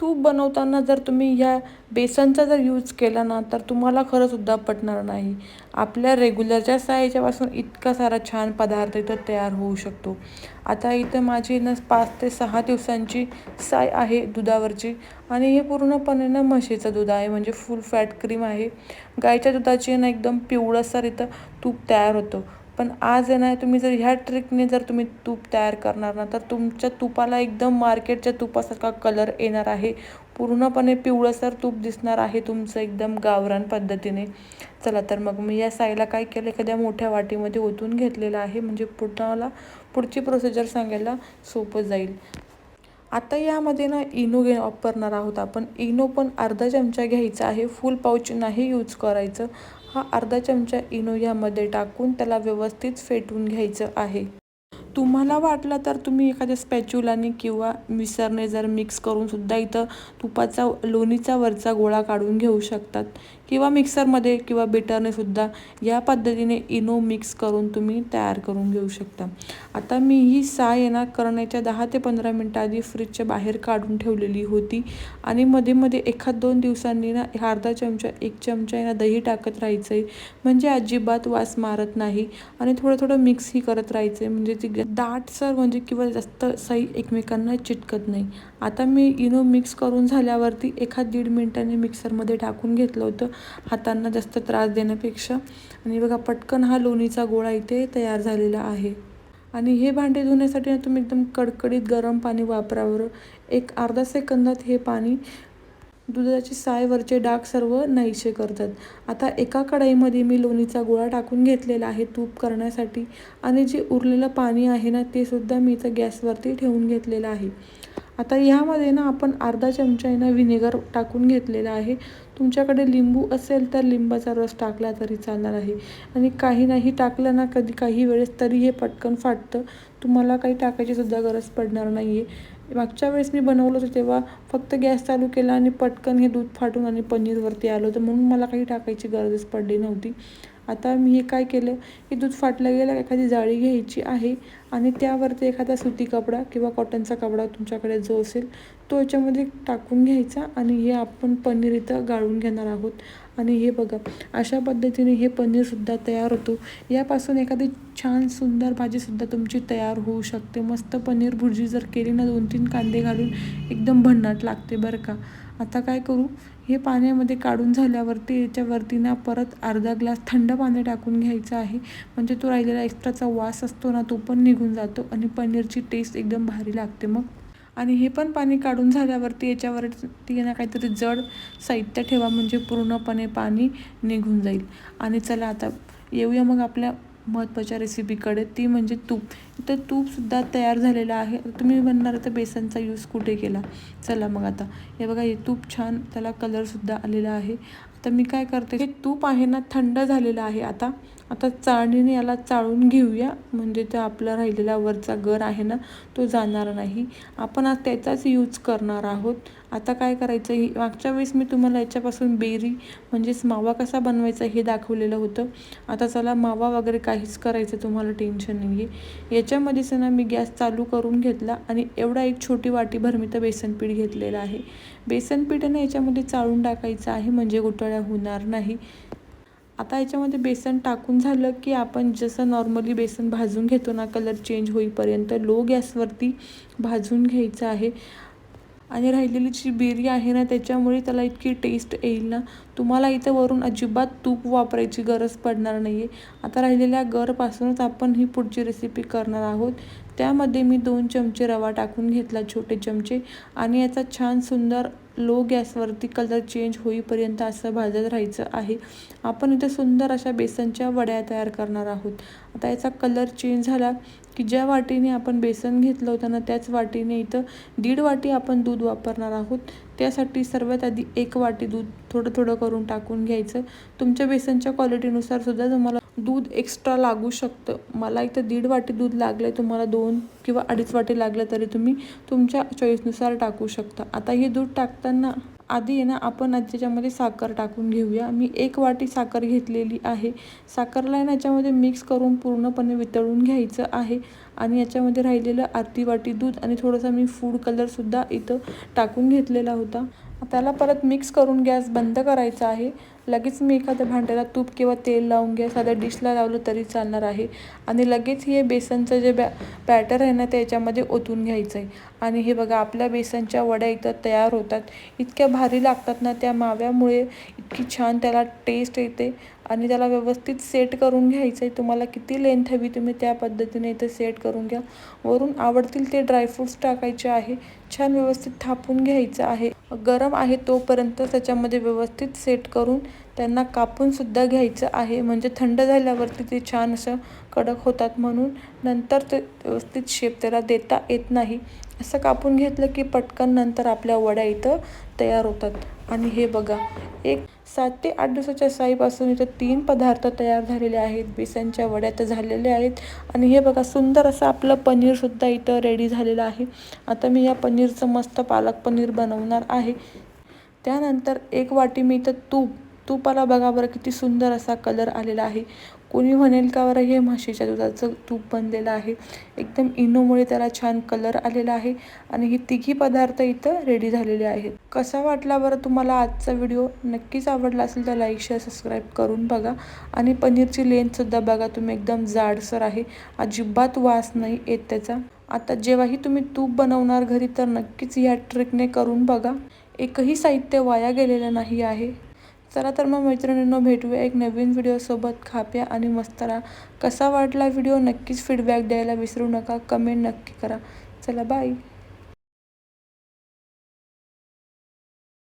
तूप बनवताना जर तुम्ही ह्या बेसनचा जर यूज केला ना तर तुम्हाला खरंसुद्धा पटणार नाही. आपल्या रेग्युलरच्या साईच्यापासून इतका सारा छान पदार्थ इथं तयार होऊ शकतो. आता इथं माझी ना पाच ते सहा दिवसांची साय आहे दुधावरची आणि हे पूर्णपणे ना म्हशीचं दूध आहे म्हणजे फुल फॅट क्रीम आहे. गाईच्या दुधाची ना एकदम पिवळसर इथं तूप तयार होतं. पण आज आहे ना तुम्ही जर ह्या ट्रिकने जर तुम्ही तूप तयार करणार ना तर तुमच्या तुपाला एकदम मार्केटच्या तुपासारखा कलर येणार आहे. पूर्णपणे पिवळसर तूप दिसणार आहे तुमचं एकदम गावरान पद्धतीने. चला तर मग मी या साईला काय केलं एखाद्या मोठ्या वाटीमध्ये ओतून घेतलेलं आहे. म्हणजे पुढं पुढची प्रोसिजर सांगायला सोपं जाईल. आता यामध्ये ना इनो घे वापरणार आहोत आपण. इनो पण अर्धा चमचा घ्यायचा आहे. फुल पाऊच नाही यूज करायचं. हा अर्धा चमचा इनो यामध्ये टाकून त्याला व्यवस्थित फेटून घ्यायचं आहे. तुम्हाला वाटलं तर तुम्ही एखाद्या स्पॅच्युलाने किंवा मिसरने जर मिक्स करूनसुद्धा इथं तुपाचा लोणीचा वरचा गोळा काढून घेऊ शकतात. किंवा मिक्सरमध्ये किंवा बिटरने सुद्धा या पद्धतीने इनो मिक्स करून तुम्ही तयार करून घेऊ शकता. आता मी ही साय येणार करण्याच्या दहा ते पंधरा मिनटं आधी फ्रीजच्या बाहेर काढून ठेवलेली होती. आणि मध्ये मध्ये एखाद दोन दिवसांनी ना अर्धा चमचा एक चमचा ना दही टाकत राहायचं आहे म्हणजे अजिबात वास मारत नाही. आणि थोडं थोडं मिक्सही करत राहायचं आहे म्हणजे ती दाटसर म्हणजे, म्हणजे किंवा जास्त सई एकमेकांना चिटकत नाही. आता मी इनो मिक्स करून झाल्यावरती एखाद दीड मिनटाने मिक्सरमध्ये टाकून घेतलं होतं हातांना जास्त त्रास देण्यापेक्षा. आणि बघा पटकन हा लोणीचा गोळा इथे तयार झालेला आहे. आणि हे भांडे धुण्यासाठी तुम्ही एकदम कडकडीत गरम पाणी वापरावं. एक अर्धा सेकंदात हे पाणी दुधाची सायवरचे डाग सर्व नाहीसे करतात. आता एका कढईमध्ये मी लोणीचा गोळा टाकून घेतलेला आहे तूप करण्यासाठी आणि जे उरलेलं पाणी आहे ना ते सुद्धा मी इथं गॅसवरती ठेवून घेतलेलं आहे. आता ह्यामध्ये ना आपण अर्धा चमचा आहे ना व्हिनेगर टाकून घेतलेला आहे. तुमच्याकडे लिंबू असेल तर लिंबाचा रस टाकला तरी चालणार आहे. आणि काही नाही टाकलं ना कधी काही वेळेस तरी हे पटकन फाटतं. तुम्हाला काही टाकायची सुद्धा गरज पडणार नाही आहे मागच्या वेळेस मी बनवलं होतं तेव्हा फक्त गॅस चालू केला आणि पटकन हे दूध फाटून आणि पनीरवरती आलं होतं. म्हणून मला काही टाकायची गरजच पडली नव्हती. आता मी हे काय केलं की दूध फाटलं गेलं एखादी जाळी घ्यायची आहे आणि त्यावरती एखादा सुती कपडा किंवा कॉटनचा कपडा तुमच्याकडे जो असेल तो याच्यामध्ये टाकून घ्यायचा आणि हे आपण पनीर इथं गाळून घेणार आहोत. आणि हे बघा अशा पद्धतीने हे पनीरसुद्धा तयार होतो. यापासून एखादी छान सुंदर भाजीसुद्धा तुमची तयार होऊ शकते. मस्त पनीर भुर्जी जर केली ना दोन तीन कांदे घालून एकदम भन्नाट लागते बरं का. आता काय करू हे पाण्यामध्ये काढून झाल्यावरती याच्यावरती ना परत अर्धा ग्लास थंड पाणी टाकून घ्यायचं आहे. म्हणजे तो राहिलेला एक्स्ट्राचा वास असतो ना तो पण निघून जातो आणि पनीरची टेस्ट एकदम भारी लागते मग. आणि हे पण पाणी काढून झाल्यावरती याच्यावरती ना काहीतरी जड साहित्य ठेवा म्हणजे पूर्णपणे पाणी निघून जाईल. आणि चला आता येऊया मग आपल्या महत्त्वाच्या रेसिपीकडे ती म्हणजे तूप. तर तूपसुद्धा तयार झालेलं आहे. तुम्ही म्हणणार तर बेसनचा यूज कुठे केला? चला मग आता. हे बघा हे तूप छान त्याला कलरसुद्धा आलेला आहे. आता मी काय करते? हे तूप आहे ना थंड झालेलं आहे आता. आता चाळणीने याला चाळून घेऊया. म्हणजे तो आपला राहिलेला वरचा गर आहे ना तो जाणार नाही. आपण आज त्याचाच यूज करणार आहोत. आता काय करायचं? ही मागच्या वेळेस मी तुम्हाला याच्यापासून बेरी म्हणजेच मावा कसा बनवायचा हे दाखवलेलं होतं. आता चला मावा वगैरे काहीच करायचं तुम्हाला टेन्शन नाही आहे याच्यामध्येच ना मी गॅस चालू करून घेतला आणि एवढा एक छोटी वाटीभर मी तर बेसन पीठ घेतलेलं आहे. बेसनपीठ ना याच्यामध्ये चाळून टाकायचं आहे. म्हणजे गुटळ्या होणार नाही. आता याच्यामध्ये बेसन टाकून झालं की आपण जसं नॉर्मली बेसन भाजून घेतो ना कलर चेंज होईपर्यंत लो गॅसवरती भाजून घ्यायचं आहे. आणि राहिलेली जी बेरी आहे ना त्याच्यामुळे त्याला इतकी टेस्ट येईल ना. तुम्हाला इथं वरून अजिबात तूप वापरायची गरज पडणार नाही आहे आता राहिलेल्या गरपासूनच आपण ही पुढची रेसिपी करणार आहोत. त्यामध्ये मी दोन चमचे रवा टाकून घेतला छोटे चमचे. आणि याचा छान सुंदर लो गॅसवरती कलर चेंज होईपर्यंत असं भाजत राहायचं आहे. आपण इथे सुंदर अशा बेसनच्या वड्या तयार करणार आहोत. आता याचा कलर चेंज झाला की ज्या वाटीने आपण बेसन घेतलं होतं ना त्याच वाटीने इथं दीड वाटी आपण दूध वापरणार आहोत. त्यासाठी सर्वात आधी एक वाटी दूध थोडं थोडं करून टाकून घ्यायचं. तुमच्या बेसनच्या क्वालिटीनुसार सुद्धा तुम्हाला दूध एक्स्ट्रा लागू शकतं. मला इथं दीड वाटी दूध लागलं आहे तुम्हाला दोन किंवा अडीच वाटी लागलं तरी तुम्ही तुमच्या चॉईसनुसार टाकू शकता. आता हे दूध टाकताना आधी आहे ना आपण आज त्याच्यामध्ये साखर टाकून घेऊया. मी एक वाटी साखर घेतलेली आहे. साखरला आहे ना याच्यामध्ये मिक्स करून पूर्णपणे वितळून घ्यायचं आहे. आणि याच्यामध्ये राहिलेलं अर्धी वाटी दूध आणि थोडंसं मी फूड कलरसुद्धा इथं टाकून घेतलेला होता. त्याला परत मिक्स करून गॅस बंद करायचा आहे. लगेच मी एखाद्या भांड्याला तूप किंवा तेल लावून घ्या साध्या डिशला लावलं तरी चालणार आहे. आणि लगेच हे बेसनचं जे बॅ बॅटर आहे ना ते याच्यामध्ये ओतून घ्यायचं आहे आणि हे बघा आपल्या बेसनच्या वड्या इथं तयार होतात. इतक्या भारी लागतात ना त्या माव्यामुळे. इतकी छान त्याला टेस्ट येते. आणि त्याला व्यवस्थित सेट करून घ्यायचं आहे तुम्हाला किती लेंथ हवी तुम्ही त्या पद्धतीने इथं सेट करून घ्या. वरून आवडतील ते ड्रायफ्रूट्स टाकायचे आहे. छान व्यवस्थित थापून घ्यायचं आहे. गरम आहे तोपर्यंत त्याच्यामध्ये व्यवस्थित सेट करून त्यांना कापूनसुद्धा घ्यायचं आहे. म्हणजे थंड झाल्यावरती ते छान असं कडक होतात म्हणून. नंतर ते व्यवस्थित शेप त्याला देता येत नाही. असं कापून घेतलं की पटकन नंतर आपल्या वड्या इथं तयार होतात. आणि हे बघा एक सात ते आठ दिवसाच्या साईपासून इथं तीन पदार्थ तयार झालेले आहेत. बेसनच्या वड्या तर झालेल्या आहेत. आणि हे बघा सुंदर असं आपलं पनीरसुद्धा इथं रेडी झालेलं आहे. आता मी या पनीरचं मस्त पालक पनीर बनवणार आहे. त्यानंतर एक वाटी मी इथं तूप तुपाला बघा बरं किती सुंदर असा कलर आलेला आहे. कोणी म्हणेल का बरं हे म्हशीच्या दुधाचं तूप बनलेलं आहे. एकदम इनोमुळे त्याला छान कलर आलेला आहे आणि हे तिघी पदार्थ इथं रेडी झालेले आहेत. कसा वाटला बरं तुम्हाला आजचा व्हिडिओ नक्कीच आवडला असेल तर लाईक शेअर सबस्क्राईब करून बघा आणि पनीरची लेंथसुद्धा बघा. तुम्ही एकदम जाडसर आहे. अजिबात वास नाही येत त्याचा. आता जेव्हाही तुम्ही तूप बनवणार घरी तर नक्कीच ह्या ट्रिकने करून बघा. एकही साहित्य वाया गेलेलं नाही आहे. चला तर मग मैत्रिणींनो भेटूया एक नवीन व्हिडिओसोबत खाप्या आणि मस्त राहा कसा वाटला व्हिडिओ नक्कीच फीडबॅक द्यायला विसरू नका. कमेंट नक्की करा. चला बाय